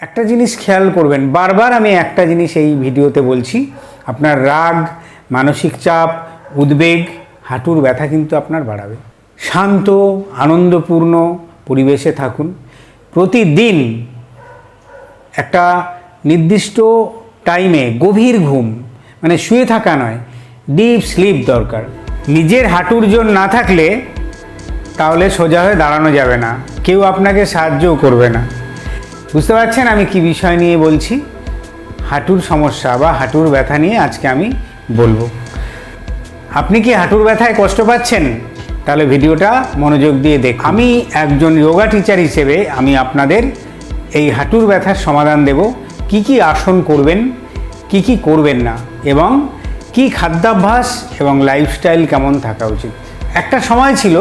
একটা জিনিস খেয়াল করবেন, বারবার আমি একটা জিনিস এই ভিডিওতে বলছি, আপনার রাগ, মানসিক চাপ, উদ্বেগ, হাঁটুর ব্যথা কিন্তু আপনার বাড়াবে। শান্ত, আনন্দপূর্ণ পরিবেশে থাকুন। প্রতিদিন একটা নির্দিষ্ট টাইমে গভীর ঘুম মানে শুয়ে থাকা নয়, ডিপ স্লিপ দরকার। নিজের হাঁটুর জোর না থাকলে তাহলে সোজা হয়ে দাঁড়ানো যাবে না, কেউ আপনাকে সাহায্যও করবে না। বুঝতে পারছেন? আমি কি বিষয় নিয়ে বলছি? হাঁটুর সমস্যা বা হাঁটুর ব্যথা নিয়ে আজকে আমি বলব। আপনি কি হাঁটুর ব্যথায় কষ্ট পাচ্ছেন? তাহলে ভিডিওটা মনোযোগ দিয়ে দেখ আমি একজন যোগা টিচার হিসেবে আমি আপনাদের এই হাঁটুর ব্যথার সমাধান দেব। কি কি আসন করবেন, কি কি করবেন না, এবং কি খাদ্যাভ্যাস এবং লাইফস্টাইল কেমন থাকা উচিত? একটা সময় ছিল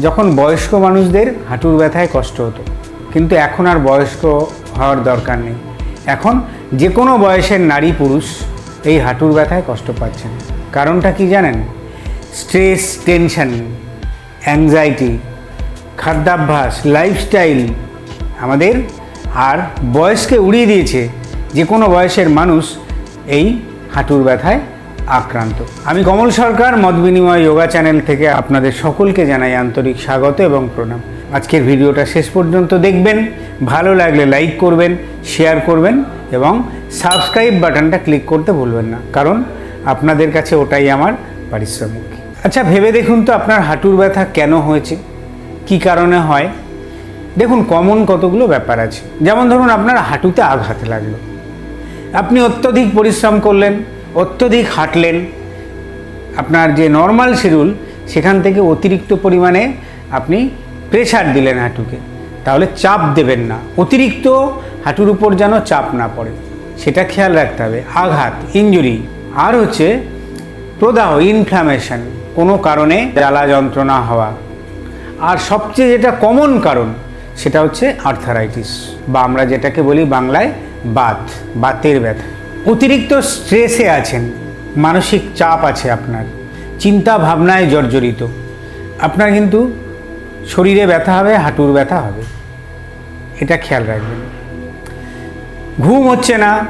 যখন বয়স্ক মানুষদের হাঁটুর ব্যথায় কষ্ট হতো। কিন্তু এখন আর বয়স্ক হওয়ার দরকার নেই। এখন যে কোনো বয়সের নারী পুরুষ এই হাঁটুর ব্যথায় কষ্ট পাচ্ছেন কারণটা কি জানেন? স্ট্রেস, টেনশন অ্যাংজাইটি খাদ্যাভ্যাস লাইফস্টাইল আমাদের আর বয়সকে উড়িয়ে দিয়েছে যে কোনো বয়সের মানুষ এই হাঁটুর ব্যথায় আক্রান্ত। আমি কমল সরকার, মত বিনিময় যোগা চ্যানেল থেকে আপনাদের সকলকে জানাই আন্তরিক স্বাগত এবং প্রণাম। আজকের ভিডিওটা শেষ পর্যন্ত দেখবেন। ভালো লাগলে লাইক করবেন শেয়ার করবেন এবং সাবস্ক্রাইব বাটনটা ক্লিক করতে ভুলবেন না। কারণ আপনাদের কাছে ওটাই আমার পারিশ্রমিক। আচ্ছা ভেবে দেখুন তো আপনার হাঁটুর ব্যথা কেন হয়েছে? কি কারণে হয়? দেখুন কমন কতগুলো ব্যাপার আছে। যেমন ধরুন, আপনার হাঁটুতে আঘাত লাগল। আপনি অত্যধিক পরিশ্রম করলেন, অত্যধিক হাঁটলেন। আপনার যে নর্মাল শিডিউল সেখান থেকে অতিরিক্ত পরিমাণে আপনি প্রেশার দিলেন হাঁটুকে। তাহলে চাপ দেবেন না। অতিরিক্ত হাঁটুর উপর যেন চাপ না পড়ে। সেটা খেয়াল রাখতে হবে। আঘাত ইঞ্জুরি আর হচ্ছে প্রদাহ ইনফ্লামেশন কোনো কারণে জ্বালা যন্ত্রণা হওয়া। আর সবচেয়ে যেটা কমন কারণ, সেটা হচ্ছে আর্থারাইটিস বা আমরা যেটাকে বলি বাংলায় বাত, বাতের ব্যথা। অতিরিক্ত স্ট্রেসে আছেন। মানসিক চাপ আছে আপনার। চিন্তা ভাবনায় জর্জরিত। আপনার কিন্তু শরীরে ব্যথা হবে, হাঁটুর ব্যথা হবে। এটা খেয়াল রাখবেন। ঘুম হচ্ছে না,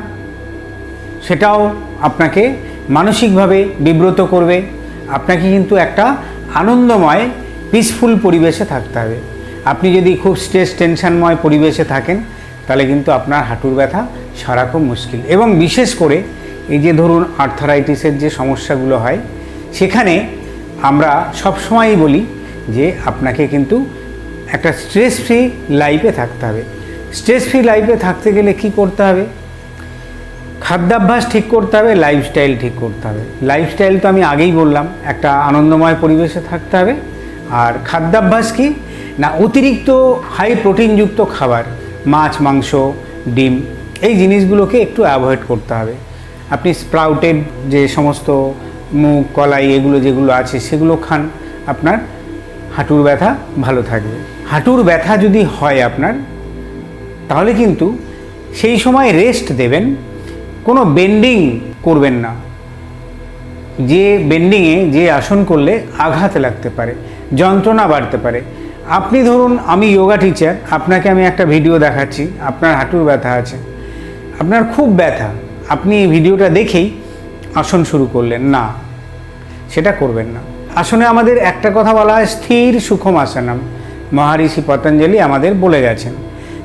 সেটাও আপনাকে মানসিকভাবে বিব্রত করবে। আপনাকে কিন্তু একটা আনন্দময় পিসফুল পরিবেশে থাকতে হবে। আপনি যদি খুব স্ট্রেস টেনশনময় পরিবেশে থাকেন, তাহলে কিন্তু আপনার হাঁটুর ব্যথা সারা খুব মুশকিল। এবং বিশেষ করে এই যে ধরুন আর্থারাইটিসের যে সমস্যাগুলো হয়, সেখানে আমরা সবসময়ই বলি যে আপনাকে কিন্তু একটা স্ট্রেস ফ্রি লাইফে থাকতে হবে। স্ট্রেস ফ্রি লাইফে থাকতে গেলে কি করতে হবে? খাদ্যাভ্যাস ঠিক করতে হবে লাইফস্টাইল ঠিক করতে হবে। লাইফস্টাইল তো আমি আগেই বললাম, একটা আনন্দময় পরিবেশে থাকতে হবে। আর খাদ্যাভ্যাস কি? না, অতিরিক্ত হাই প্রোটিনযুক্ত খাবার, মাছ, মাংস, ডিম, এই জিনিসগুলোকে একটু অ্যাভয়েড করতে হবে। আপনি স্প্রাউটেড যে সমস্ত মুগ, কলাই, এগুলো যেগুলো আছে, সেগুলো খান। আপনার হাঁটুর ব্যথা ভালো থাকবে হাঁটুর ব্যথা যদি হয় আপনার, তাহলে কিন্তু সেই সময় রেস্ট দেবেন, কোনো বেন্ডিং করবেন না। যে বেন্ডিংয়ে যে আসন করলে আঘাত লাগতে পারে, যন্ত্রণা বাড়তে পারে। আপনি ধরুন, আমি যোগা টিচার আপনাকে আমি একটা ভিডিও দেখাচ্ছি, আপনার হাঁটুর ব্যথা আছে। আপনার খুব ব্যথা, আপনি ভিডিওটা দেখেই আসন শুরু করলেন। না, সেটা করবেন না। আসনে আমাদের একটা কথা বলা হয়, স্থির সুখম আসানাম। মহারিষি পতঞ্জলি আমাদের বলে গেছেন,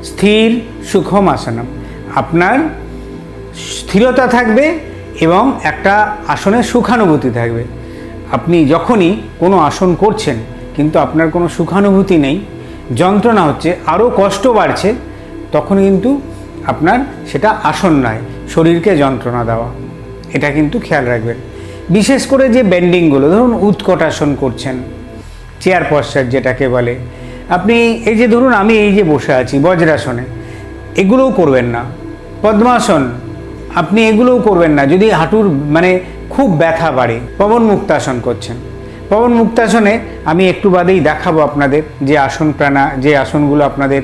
স্থির সুখম আসানাম। আপনার স্থিরতা থাকবে এবং একটা আসনের সুখানুভূতি থাকবে। আপনি যখনই কোনো আসন করছেন, কিন্তু আপনার কোনো সুখানুভূতি নেই, যন্ত্রণা হচ্ছে আরও কষ্ট বাড়ছে, তখন কিন্তু আপনার সেটা আসন নয়, শরীরকে যন্ত্রণা দেওয়া। এটা কিন্তু খেয়াল রাখবেন। বিশেষ করে যে বেন্ডিংগুলো ধরুন উৎকটাসন করছেন, চেয়ার পশ্চার যেটাকে বলে। আপনি এই যে ধরুন আমি এই যে বসে আছি বজ্রাসনে, এগুলোও করবেন না। পদ্মাসন, আপনি এগুলোও করবেন না। যদি হাঁটুর মানে খুব ব্যথা বাড়ে, পবন মুক্তাসন করছেন। পবন মুক্তাসনে আমি একটু বাদেই দেখাবো আপনাদের যে আসন প্রাণা, যে আসনগুলো আপনাদের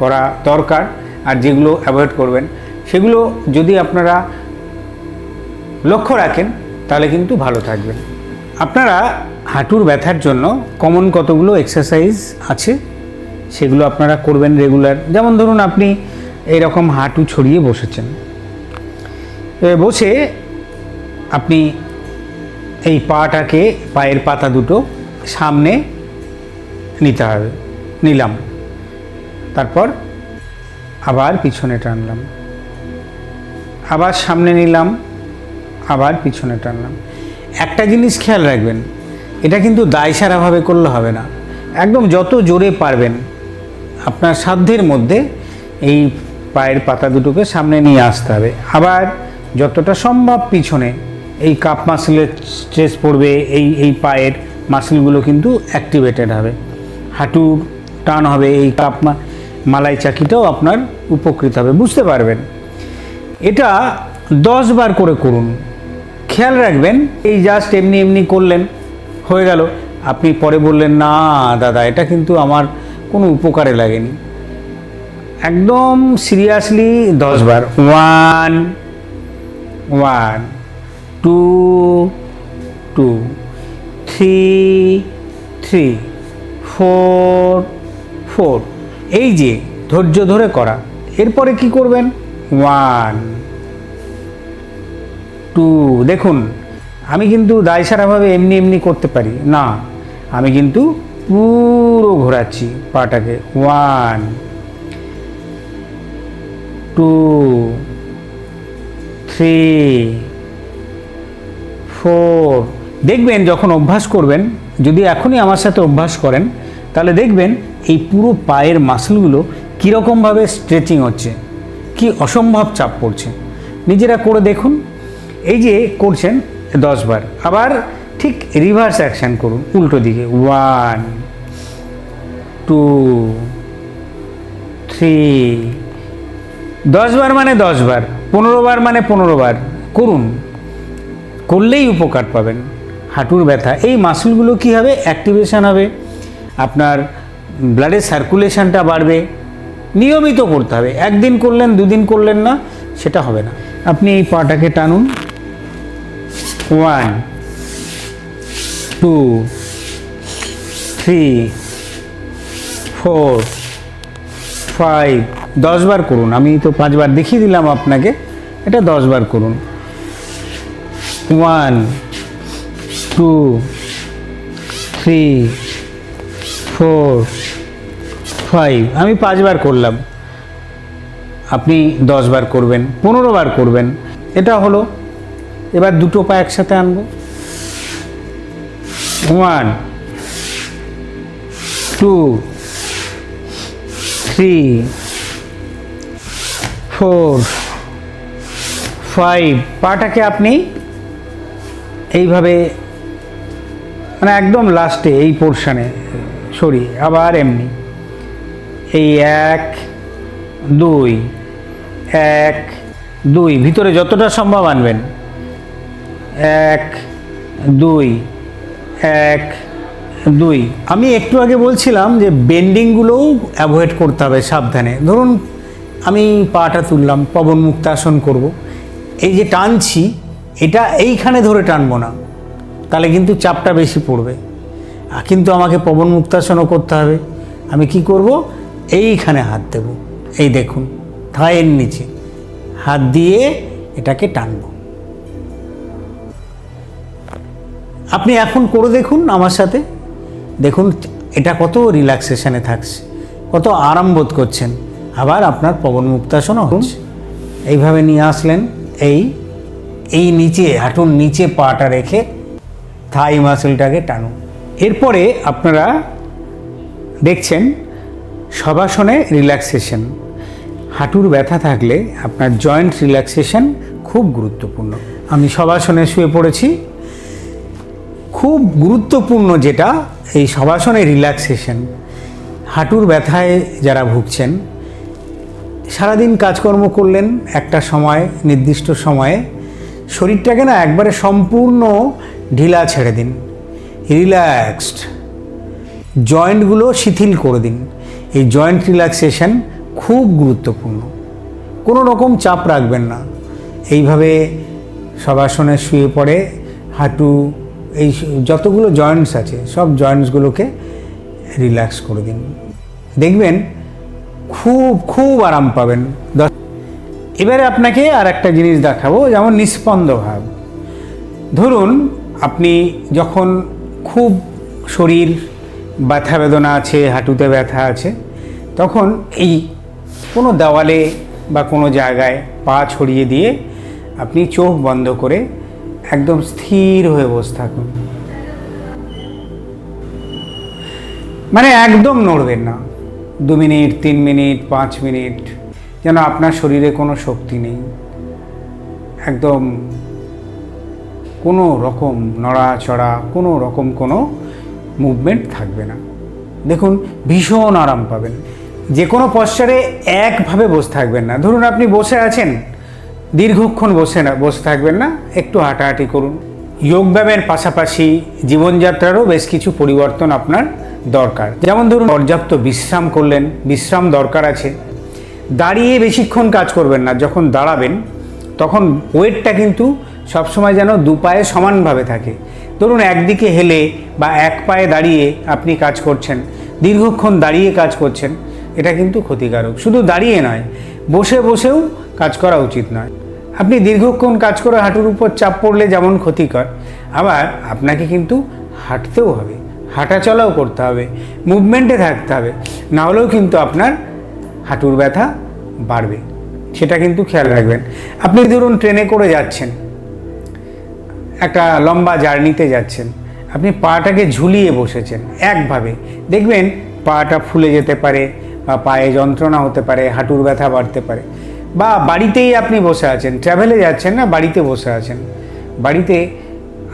করা দরকার আর যেগুলো অ্যাভয়েড করবেন। সেগুলো যদি আপনারা লক্ষ্য রাখেন তাহলে কিন্তু ভালো থাকবেন আপনারা হাঁটুর ব্যথার জন্য কমন কতগুলো এক্সারসাইজ আছে? সেগুলো আপনারা করবেন রেগুলার যেমন ধরুন আপনি এরকম হাঁটু ছড়িয়ে বসেছেন। বসে আপনি এই পাটাকে, পায়ের পাতা দুটো সামনে নিতে হবে। নিলাম। তারপর আবার পিছনে টানলাম। আবার সামনে নিলাম। আবার পিছনে টানলাম। একটা জিনিস খেয়াল রাখবেন, এটা কিন্তু দায়সারাভাবে করলে হবে না। একদম যত জোরে পারবেন, আপনার সাধ্যের মধ্যে এই পায়ের পাতা দুটোকে সামনে নিয়ে আসতে হবে। আবার যতটা সম্ভব পিছনে, এই কাপ মাসেলের স্ট্রেস পড়বে, এই এই পায়ের মাসেলগুলো কিন্তু অ্যাক্টিভেটেড হবে। হাঁটুর টান হবে, এই কাপ মালাই চাকিটাও আপনার উপকৃত হবে, বুঝতে পারবেন। এটা দশ বার করে করুন। খেয়াল রাখবেন, এই জাস্ট এমনি এমনি করলেন, হয়ে গেল। আপনি পরে বললেন, না দাদা, এটা কিন্তু আমার কোনো উপকারে লাগেনি। একদম সিরিয়াসলি দশ বার, one one, two two, three three, four four. এই যে, ধৈর্য ধরে করা। এরপরে কি করবেন? ওয়ান টু দেখুন, আমি কিন্তু দায়সারাভাবে এমনি এমনি করতে পারি। না, আমি কিন্তু পুরো ঘোরাচ্ছি পাটাকে। One, two, three, four. দেখবেন যখন অভ্যাস করবেন, যদি এখনই আমার সাথে অভ্যাস করেন, তাহলে দেখবেন এই পুরো পায়ের মাসলগুলো কীরকমভাবে স্ট্রেচিং হচ্ছে, কি অসম্ভব চাপ পড়ছে। নিজেরা করে দেখুন এই যে করছেন দশবার, আবার ঠিক রিভার্স অ্যাকশান করুন, উল্টো দিকে। ওয়ান টু থ্রি দশবার মানে দশবার পনেরো বার মানে পনেরো বার করুন। করলেই উপকার পাবেন। হাঁটুর ব্যথা, এই মাসুলগুলো কী হবে? অ্যাক্টিভেশন হবে। আপনার ব্লাডের সার্কুলেশনটা বাড়বে। নিয়মিত করতে হবে। একদিন করলেন, দুদিন করলেন না, সেটা হবে না। আপনি এই পাটাকে টানুন। One two three four five দশবার করুন। আমি তো পাঁচবার দেখিয়ে দিলাম আপনাকে। এটা দশবার করুন। One two three four five আমি পাঁচবার করলাম। আপনি দশবার করবেন, পনেরো বার করবেন। এটা হলো এবার দুটো পা একসাথে আনব। One two three four five পাটাকে আপনি এইভাবে মানে একদম লাস্টে এই পোর্শানে সরি আবার এমনি। এই এক, দুই এক, দুই। ভিতরে যতটা সম্ভব আনবেন। এক, দুই এক, দুই। আমি একটু আগে বলছিলাম যে বেন্ডিংগুলোও অ্যাভয়েড করতে হবে সাবধানে। ধরুন আমি পাটা তুললাম, পবন মুক্তাসন করব। এই যে টানছি, এটা এইখানে ধরে টানবো না। তাহলে কিন্তু চাপটা বেশি পড়বে। কিন্তু আমাকে পবন মুক্তাসনও করতে হবে। আমি কি করব? এইখানে হাত দেব। এই দেখুন থায়ের নিচে। হাত দিয়ে এটাকে টানবো। আপনি এখন করে দেখুন আমার সাথে। দেখুন এটা কত রিল্যাক্সেশনে থাকছে কত আরাম বোধ করছেন। আবার আপনার পবন মুক্তাসনও হচ্ছে এইভাবে নিয়ে আসলেন এই এই নিচে হাঁটুর নিচে পাটা রেখে থাই মাসেলটাকে টানুন। এরপরে আপনারা দেখছেন সবাসনে রিল্যাক্সেশন হাঁটুর ব্যথা থাকলে আপনার জয়েন্ট রিল্যাক্সেশন খুব গুরুত্বপূর্ণ। আমি সবাসনে শুয়ে পড়েছি। খুব গুরুত্বপূর্ণ যেটা এই সবাসনে রিল্যাক্সেশন হাঁটুর ব্যথায় যারা ভুগছেন, সারাদিন কাজকর্ম করলেন একটা সময়, নির্দিষ্ট সময়ে, শরীরটাকে না একবারে সম্পূর্ণ ঢিলা ছেড়ে দিন। রিল্যাক্সড জয়েন্টগুলো শিথিল করে দিন। এই জয়েন্ট রিল্যাক্সেশন খুব গুরুত্বপূর্ণ। কোনো রকম চাপ রাখবেন না। এইভাবে সবাসনে শুয়ে পড়ে হাঁটু এই যতগুলো জয়েন্টস আছে, সব জয়েন্টসগুলোকে রিল্যাক্স করে দিন। দেখবেন খুব খুব আরাম পাবেন। এবারে আপনাকে আর একটা জিনিস দেখাবো, যেমন নিস্পন্দ ভাব। ধরুন, আপনি যখন খুব শরীর ব্যথা বেদনা আছে, হাঁটুতে ব্যথা আছে, তখন এই কোনো দেওয়ালে বা কোনো জায়গায় পা ছড়িয়ে দিয়ে আপনি চোখ বন্ধ করে একদম স্থির হয়ে বসে থাকুন। মানে একদম নড়বেন না। দু মিনিট, তিন মিনিট, পাঁচ মিনিট, যেন আপনার শরীরে কোনো শক্তি নেই। একদম কোনো রকম নড়াচড়া, কোনো রকম কোনো মুভমেন্ট থাকবে না। দেখুন, ভীষণ আরাম পাবেন। যে কোনো পশ্চারে একভাবে বসে থাকবেন না। ধরুন, আপনি বসে আছেন দীর্ঘক্ষণ বসে না, বসে থাকবেন না, একটু হাঁটাহাঁটি করুন। যোগব্যায়ামের পাশাপাশি জীবনযাত্রারও বেশ কিছু পরিবর্তন আপনার দরকার। যেমন ধরুন, পর্যাপ্ত বিশ্রাম করলেন, বিশ্রাম দরকার আছে। দাঁড়িয়ে বেশিক্ষণ কাজ করবেন না, যখন দাঁড়াবেন, তখন ওয়েটটা কিন্তু সবসময় যেন দু পায়ে সমানভাবে থাকে। ধরুন, একদিকে হেলে বা এক পায়ে দাঁড়িয়ে আপনি কাজ করছেন, দীর্ঘক্ষণ দাঁড়িয়ে কাজ করছেন, এটা কিন্তু ক্ষতিকারক। শুধু দাঁড়িয়ে নয়, বসে বসেও কাজ করা উচিত নয়। আপনি দীর্ঘক্ষণ কাজ করে হাঁটুর উপর চাপ পড়লে যেমন ক্ষতিকর, আবার আপনাকে কিন্তু হাঁটতেও হবে হাঁটা চলাও করতে হবে মুভমেন্টে থাকতে হবে, না হলেও কিন্তু আপনার হাঁটুর ব্যথা বাড়বে, সেটা কিন্তু খেয়াল রাখবেন। আপনি ধরুন ট্রেনে করে যাচ্ছেন, একটা লম্বা জার্নিতে যাচ্ছেন, আপনি পাটাকে ঝুলিয়ে বসেছেন একভাবে, দেখবেন পাটা ফুলে যেতে পারে বা পায়ে যন্ত্রণা হতে পারে, হাঁটুর ব্যথা বাড়তে পারে। বা বাড়িতেই আপনি বসে আছেন ট্রাভেলে যাচ্ছেন না, বাড়িতে বসে আছেন। বাড়িতে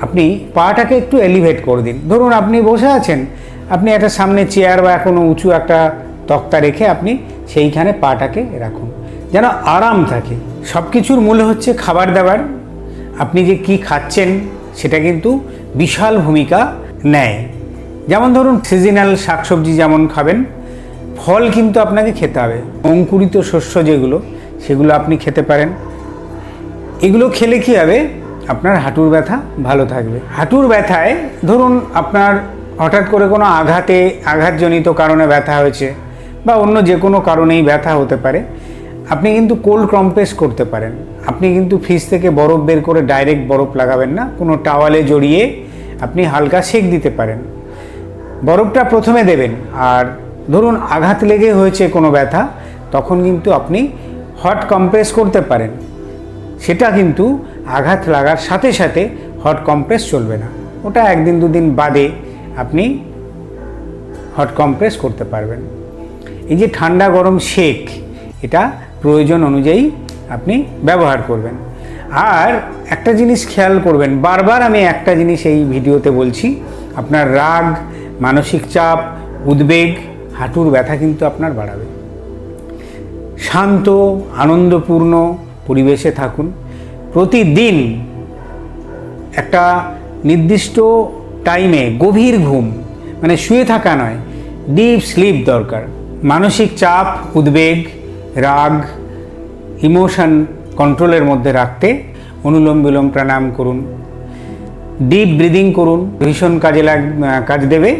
আপনি পাটাকে একটু এলিভেট করে দিন। ধরুন আপনি বসে আছেন, আপনি একটা সামনে চেয়ার বা কোনো উঁচু একটা তক্তা রেখে আপনি সেইখানে পাটাকে রাখুন। যেন আরাম থাকে। সব কিছুর মূল হচ্ছে খাবার দাবার। আপনি যে কি খাচ্ছেন, সেটা কিন্তু বিশাল ভূমিকা নেয়। যেমন ধরুন সিজনাল শাকসবজি যেমন খাবেন, ফল কিন্তু আপনাকে খেতে হবে। অঙ্কুরিত শস্য যেগুলো সেগুলো আপনি খেতে পারেন। এগুলো খেলে কী হবে? আপনার হাঁটুর ব্যথা ভালো থাকবে। হাঁটুর ব্যথায় ধরুন আপনার হঠাৎ করে কোনো আঘাতে, আঘাতজনিত কারণে ব্যথা হয়েছে বা অন্য যে কোনো কারণেই ব্যথা হতে পারে, আপনি কিন্তু কোল্ড কম্প্রেস করতে পারেন। আপনি কিন্তু ফ্রিজ থেকে বরফ বের করে ডাইরেক্ট বরফ লাগাবেন না, কোনো টাওয়ালে জড়িয়ে আপনি হালকা সেক দিতে পারেন। বরফটা প্রথমে দেবেন, আর ধরুন আঘাত লেগে হয়েছে কোনো ব্যথা, তখন কিন্তু আপনি হট কম্প্রেস করতে পারেন। সেটা কিন্তু আঘাত লাগার সাথে সাথে হট কম্প্রেস চলবে না। ওটা একদিন দুদিন বাদে আপনি হট কম্প্রেস করতে পারবেন। এই যে ঠান্ডা গরম শেক, এটা প্রয়োজন অনুযায়ী আপনি ব্যবহার করবেন। আর একটা জিনিস খেয়াল করবেন, বারবার আমি একটা জিনিস এই ভিডিওতে বলছি, আপনার রাগ, মানসিক চাপ, উদ্বেগ, হাঁটুর ব্যথা কিন্তু আপনার বাড়াবে। শান্ত, আনন্দপূর্ণ পরিবেশে থাকুন। প্রতিদিন একটা নির্দিষ্ট টাইমে গভীর ঘুম মানে শুয়ে থাকা নয় ডিপ স্লিপ দরকার। মানসিক চাপ, উদ্বেগ, রাগ ইমোশন কন্ট্রোলের মধ্যে রাখতে অনুলোম বিলোম প্রাণায়াম করুন। ডিপ ব্রিদিং করুন, ভীষণ কাজে লাগ কাজ দেবে।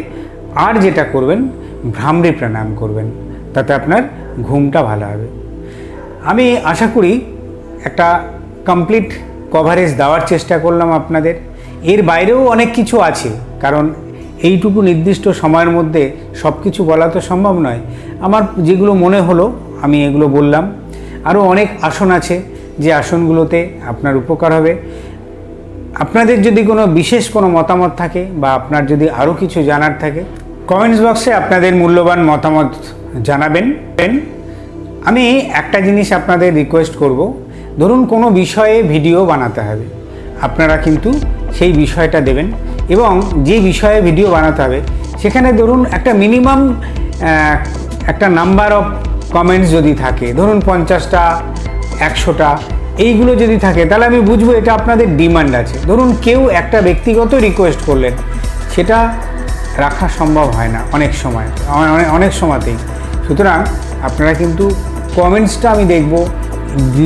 আর যেটা করবেন, ভ্রামরি প্রাণায়াম করবেন। তাতে আপনার ঘুমটা ভালো হবে। আমি আশা করি একটা কমপ্লিট কভারেজ দেওয়ার চেষ্টা করলাম আপনাদের। এর বাইরেও অনেক কিছু আছে, কারণ এইটুকু নির্দিষ্ট সময়ের মধ্যে সব কিছু বলা তো সম্ভব নয়। আমার যেগুলো মনে হলো, আমি এগুলো বললাম। আরও অনেক আসন আছে, যে আসনগুলোতে আপনার উপকার হবে। আপনাদের যদি কোনো বিশেষ কোনো মতামত থাকে, বা আপনার যদি আরও কিছু জানার থাকে কমেন্টস বক্সে আপনাদের মূল্যবান মতামত জানাবেন। আমি একটা জিনিস আপনাদের রিকোয়েস্ট করব। ধরুন কোনো বিষয়ে ভিডিও বানাতে হবে। আপনারা কিন্তু সেই বিষয়টা দেবেন এবং যে বিষয়ে ভিডিও বানাতে হবে, সেখানে ধরুন একটা মিনিমাম একটা নাম্বার অফ কমেন্টস যদি থাকে, ধরুন পঞ্চাশটা, একশোটা, এইগুলো যদি থাকে, তাহলে আমি বুঝব এটা আপনাদের ডিমান্ড আছে। ধরুন কেউ একটা ব্যক্তিগত রিকোয়েস্ট করলেন, সেটা রাখা সম্ভব হয় না অনেক সময় অনেক অনেক সময়তেই। সুতরাং আপনারা কিন্তু কমেন্টসটা আমি দেখব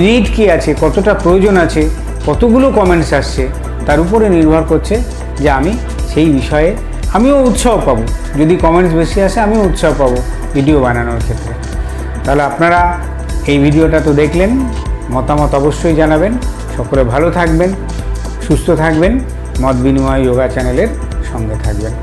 নিড কী আছে, কতটা প্রয়োজন আছে, কতগুলো কমেন্টস আসছে, তার উপরে নির্ভর করছে যে আমি সেই বিষয়ে আমিও উৎসাহ পাবো। যদি কমেন্টস বেশি আসে, আমিও উৎসাহ পাবো ভিডিও বানানোর ক্ষেত্রে। তাহলে আপনারা এই ভিডিওটা তো দেখলেন, মতামত অবশ্যই জানাবেন। সকলে ভালো থাকবেন, সুস্থ থাকবেন, মত বিনিময় যোগা চ্যানেলের সঙ্গে থাকবেন।